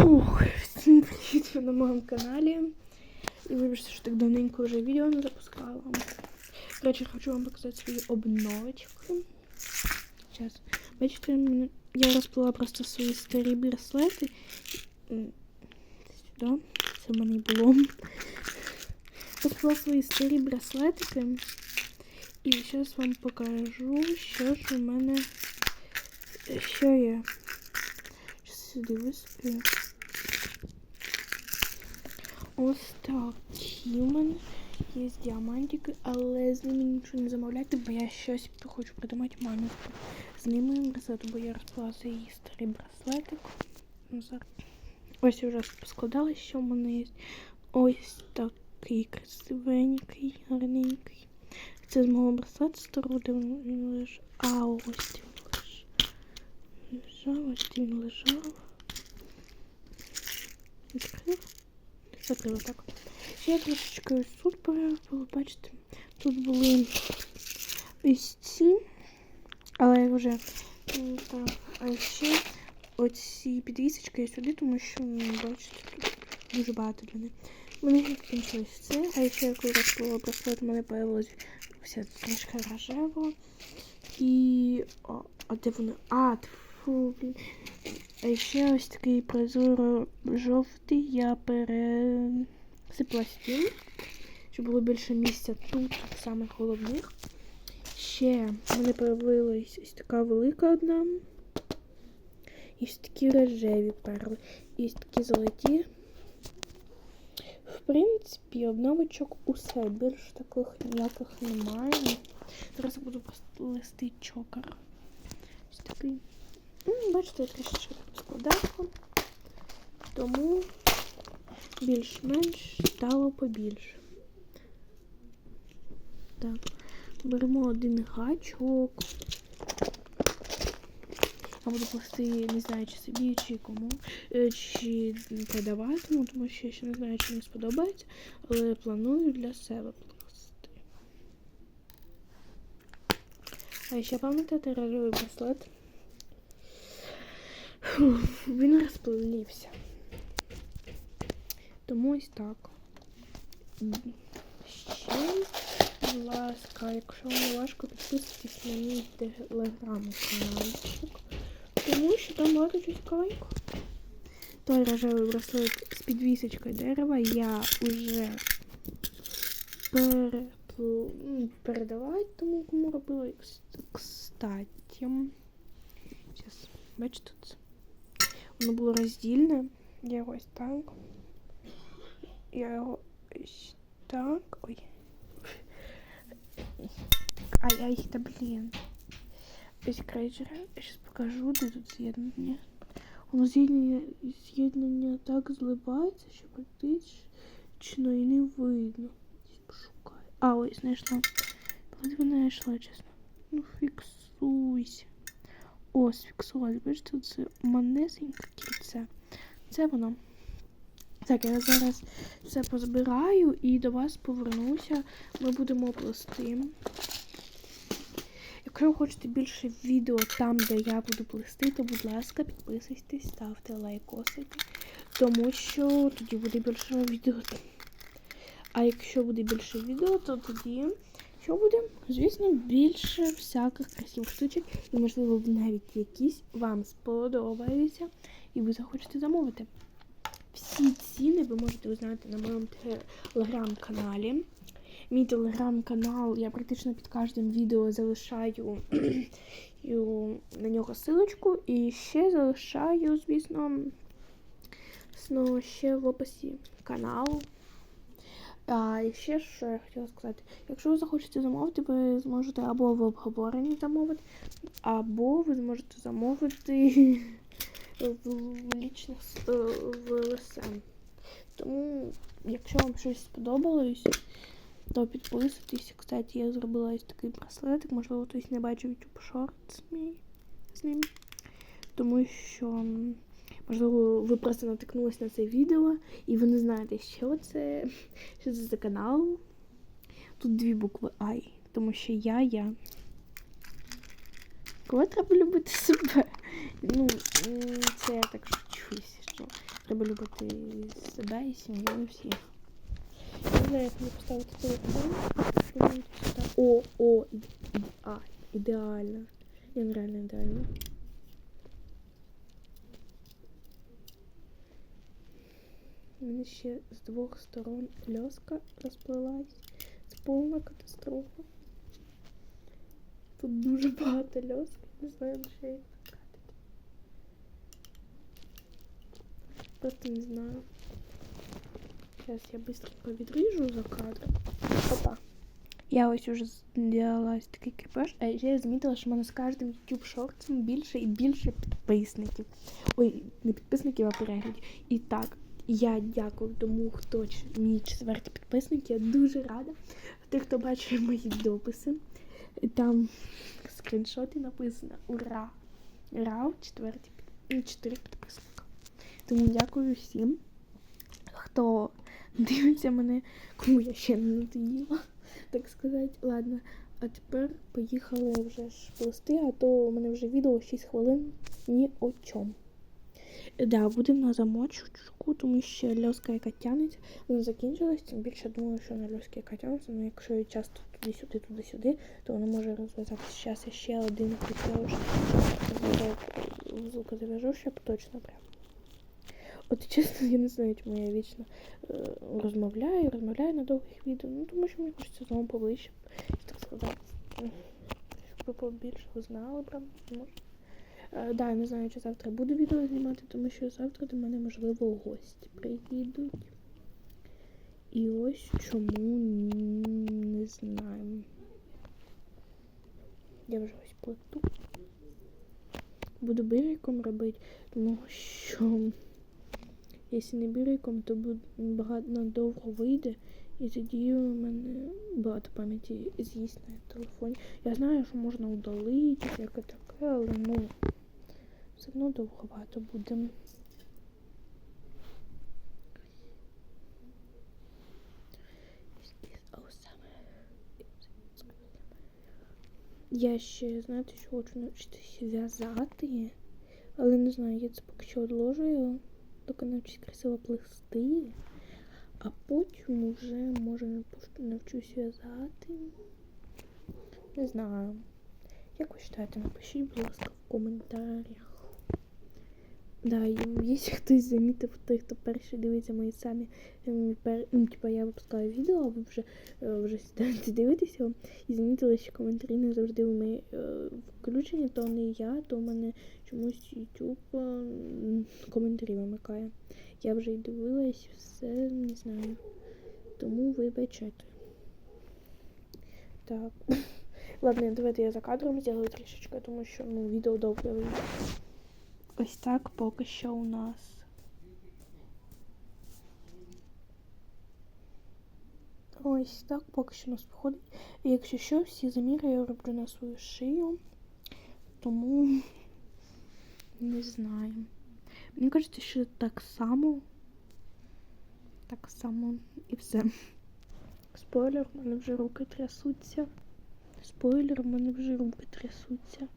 Фух, всім привіт ви на моєму каналі. І вибачте, що так давненько вже відео не запускала. Коротше, хочу вам показати свої обновочки. Зараз. Бачите, мене- я розплила просто свої старі браслети. М, Сюди. Це в мене і було. Розплила свої старі браслетики. І зараз вам покажу, що ж у мене що є. Щас сюди висиплю. Ось такі в мене є діамантики, але з ними нічого не замовляйте, бо я щось хочу придумати мамі з ними браслету, бо я розклала її старий браслетик. Ось я вже поскладала, що в мене є. Ось такий красивенький, гарненький. Це з мого браслета старого, де він лежить. А ось він лежить. Лежав, ось він лежав. Відкрив. Закрила так. Я трошечки тут переробила, бачите. Тут були ось ці, але я вже так. А ще оці підвісочки я сюди, тому що, бачите, тут дуже багато них. У мене закінчилось це, а ще коли розклала браслет, у мене появилось все трошки рожево. І. О, а де воно? А, тьфу, блін. А ще ось такий прозоро жовтий я пересипала стіл, щоб було більше місця тут, в самих головних. Ще в мене появилась ось така велика одна. І ось такі рожеві перли. І ось такі золоті. В принципі, обновочок усе. Більш таких ніяких немає. Зараз буду просто листи чокер. Ось такий. М, Бачите, я трішки складала. Тому більш-менш стало побільше. Так, беремо один гачок. Я буду плести, не знаю, чи собі, чи кому, е, чи продавати, ну, тому що я ще не знаю, чи мені сподобається, але планую для себе плести. А ще пам'ятаєте рольовий браслет? Він розплився. Тому ось так. Ще, будь ласка, якщо вам важко, підписуйтесь на мій телеграм-каналчик. Тому що там багато чого цікавенького. Той рожевий браслет з підвісочкою дерева я вже перепл... м, передала тому, кому робила. Кстати, зараз, бачите тут? Воно було роздільне. Я його ось так. Я його ось так. Ой. Ай-ай, та блін. Ось крейджера. Я зараз покажу, де тут з'єднання. Воно з'єднання, з'єднання так зливається, що практично і не видно. Пошукаю. А, ось знайшла. Коли знайшла, чесно. Ну, фіксуйся. О, сфіксували. Бачите, це манесеньке кільце. Це воно. Так, я зараз все позбираю і до вас повернуся. Ми будемо плести. Якщо ви хочете більше відео там, де я буду плести, то, будь ласка, підписуйтесь, ставте лайкосики, тому що тоді буде більше відео. А якщо буде більше відео, то тоді що буде? Звісно, більше всяких красивих штучок, і, можливо, навіть якісь вам сподобаються, і ви захочете замовити. Всі ціни ви можете узнати на моєму телеграм-каналі. Мій телеграм-канал, я практично під кожним відео залишаю на нього силочку. І ще залишаю, звісно, ще в описі каналу. А і ще що я хотіла сказати, якщо ви захочете замовити, ви зможете або в обговоренні замовити, або ви зможете замовити в лічних е, в ЛСМ. Тому, якщо вам щось сподобалось, то підписуйтесь. Кстати, я зробила ось такий браслетик, можливо, хтось не бачив YouTube Shorts з ним. Тому що, можливо, ви просто натикнулись на це відео і ви не знаєте, що це, що це за канал. Тут дві букви I, тому що я я. Коли треба любити себе? Ну, це я так шучусь, що треба любити себе і сім'ю і всіх. Не знаю, як мені поставити телефон. О, о, а, ідеально. Він реально ідеально. У мене ще з двох сторон льоска розплилась. Це повна катастрофа. Тут дуже багато льоски, не знаю, на що їх потратити. Просто не знаю. Сейчас я быстренько відріжу за кадром. Опа. Я ось уже зробила ось такий кріпеж, а ще я замітила, що в мене з кожним YouTube шортом більше і більше підписників. Ой, не підписників, а переглядів. І так, я дякую тому, хто мій четвертий підписник. Я дуже рада. Тих, хто бачив мої дописи. Там скріншоти написано Ура! Ура! Четвертий під... чотири підписника. Тому дякую всім, хто дивиться мене, кому я ще не надоїла, так сказати. Ладно, а тепер поїхали вже ж плести, а то у мене вже відео 6 хвилин ні о чому. Да, будемо на замочку, тому що льоска, яка тягнеться, вона закінчилась. Тим більше думаю, що на льоски, яка тягнеться, ну якщо її часто туди-сюди, туди-сюди, то вона може розв'язатися. Зараз я ще один хотів вузлка зав'яжу, щоб точно прям. От чесно, я не знаю, чому я вічно е, розмовляю, розмовляю на довгих відео. Ну тому що мені хочеться з вами поближче, так сказати. Щоб ви побільше узнали прям. Може. Е, да, я не знаю, чи завтра буду відео знімати, тому що завтра до мене, можливо, гості приїдуть. І ось чому не знаю. Я вже ось плету. Буду бириком робити, тому що якщо не бириком, то багато надовго вийде. І тоді у мене багато пам'яті з'їсть на телефоні. Я знаю, що можна удалити, всяке таке, але ну все одно довговато буде. Я ще, знаєте, що хочу навчитися в'язати, але не знаю, я це поки що одложую, доки навчусь красиво плести, а потім вже може навчусь в'язати. Не знаю. Як ви вважаєте, напишіть, будь ласка, в коментарях. Да, якщо хтось замітив, той, хто перший дивиться мої самі, ем, ну, типа я випускаю відео, а ви вже, е, вже сідаєте дивитися, і замітили, що коментарі не завжди у мене включені, то не я, то в мене чомусь YouTube е, коментарі вимикає. Я вже й дивилась, все не знаю. Тому вибачайте. Так. Ладно, давайте я за кадром зроблю трішечки, тому що ну, відео довго вийде. Ось так поки що у нас. Ось так поки що у нас виходить. І якщо що, всі заміри я роблю на свою шию. Тому не знаю. Мені кажеться, що так само. Так само і все. Спойлер, в мене вже руки трясуться. Спойлер, в мене вже руки трясуться.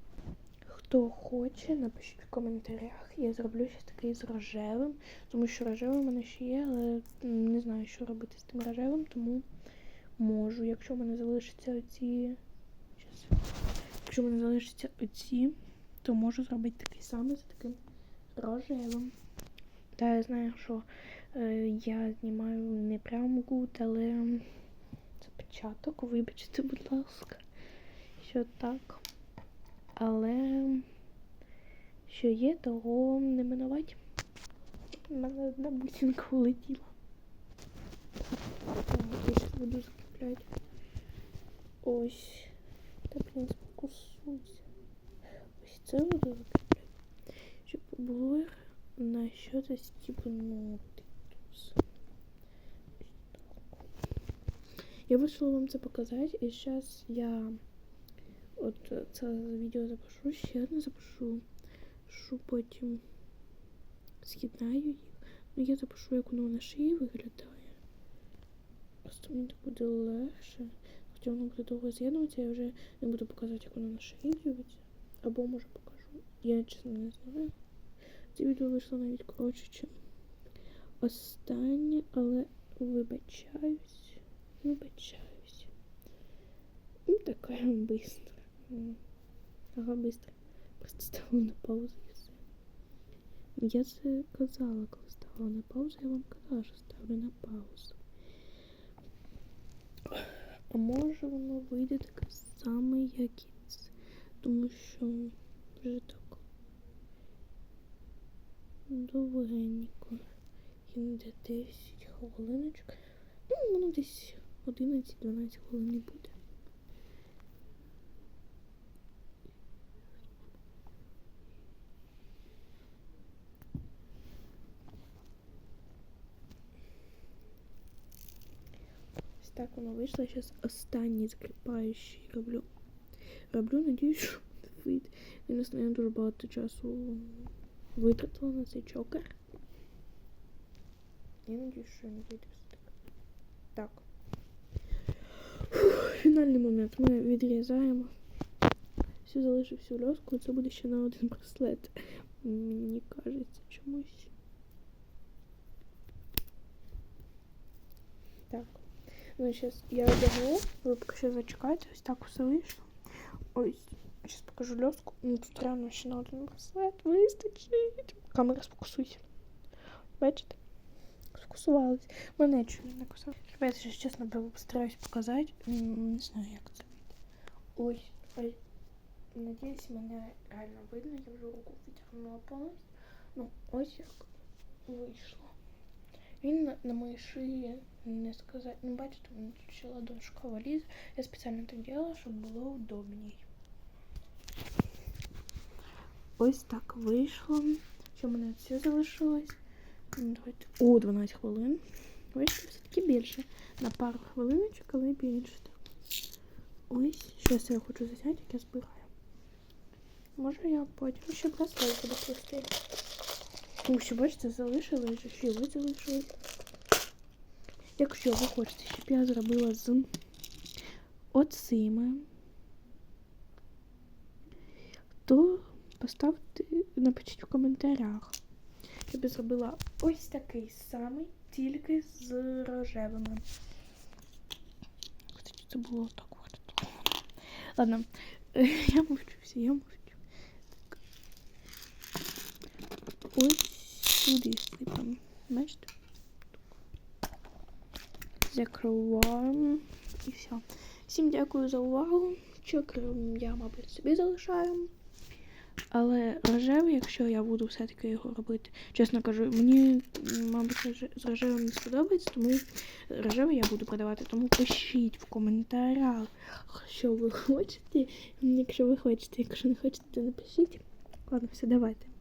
Хто хоче, напишіть в коментарях. Я зроблю щось таке з рожевим, тому що рожевий у мене ще є, але не знаю, що робити з тим рожевим, тому можу. Якщо в мене залишаться оці. Щас. Якщо в мене залишаться оці, то можу зробити такий самий з таким рожевим. Та я знаю, що е, я знімаю не прямо гуд, але це початок, вибачте, будь ласка. Що так. Але що є, того не минувати. У мене одна бусинка улетіла. Я зараз буду закріпляти. Ось. Та блін, спокусуйся. Ось це буду закріпляти. Щоб було на щось типу ноти. Я вирішила вам це показати, і зараз я от е, це відео запишу, ще одне запишу, що потім з'єднаю їх. Ну я запишу, як воно на шиї виглядає. Просто мені так буде легше. Хоча воно буде довго з'єднуватися, я вже не буду показувати, як воно на шиї дивиться. Або може покажу. Я чесно не знаю. Це відео вийшло навіть коротше, ніж останнє, але вибачаюсь. Вибачаюсь. Ну, така быстро. Ага, быстро. Просто ставила на паузу і все. Я це казала, коли ставила на паузу, я вам казала, що ставлю на паузу. А може воно вийде таке саме, як і це. Тому що вже так довгенько. Іде 10 хвилиночок. Ну, воно десь 11-12 хвилин і буде. Так воно вийшло. Зараз останній закріпаючий роблю. Роблю, надіюсь, що вийде. Я не дуже багато часу витратила на цей чокер. Я надіюсь, що не вийде все так. Фух, фінальний момент. Ми відрізаємо. Всю залишу всю льоску, це буде ще на один браслет. Мені кажеться чомусь. Так. Ну, зараз я одягну, ви поки що зачекайте, так вийшло. Ось, зараз покажу льоску. Ну, тут реально ще на один браслет вистачить. Камера сфокусуйся. Бачите? Сфокусувалась. Мене чую не кусав. Ребята, зараз чесно постараюсь показати. М, Не знаю, як це. Ось, ой. Надіюсь, мене реально видно. Я вже руку витягнула повністю. Ну, ось як вийшло. Він на, моїй шиї не сказати. Ну, бачите, тут ще ладошка валіза. Я спеціально так робила, щоб було удобній. Ось так вийшло. Що в мене все залишилось? Ну, О, 12 хвилин. Вийшло все-таки більше. На пару хвилиночок, але більше. Ось, щось я хочу зняти, як я збираю. Може я потім ще браслет буду плести. Що, бачите, залишилось, ще ви залишились. Якщо ви хочете, щоб я зробила з оцими, то поставте, напишіть в коментарях. Я зробила ось такий самий, тільки з рожевими. Кстати, це було так от. Ладно, я мовчу всі, я мовчу. Ось сюди сипемо. Бачите? Закриваємо і все. Всім дякую за увагу. Чокер я, мабуть, собі залишаю. Але рожевий, якщо я буду все-таки його робити, чесно кажу, мені, мабуть, з рожевим не сподобається, тому рожевий я буду продавати. Тому пишіть в коментарях, що ви хочете. Якщо ви хочете, якщо не хочете, то напишіть. Ладно, все, давайте.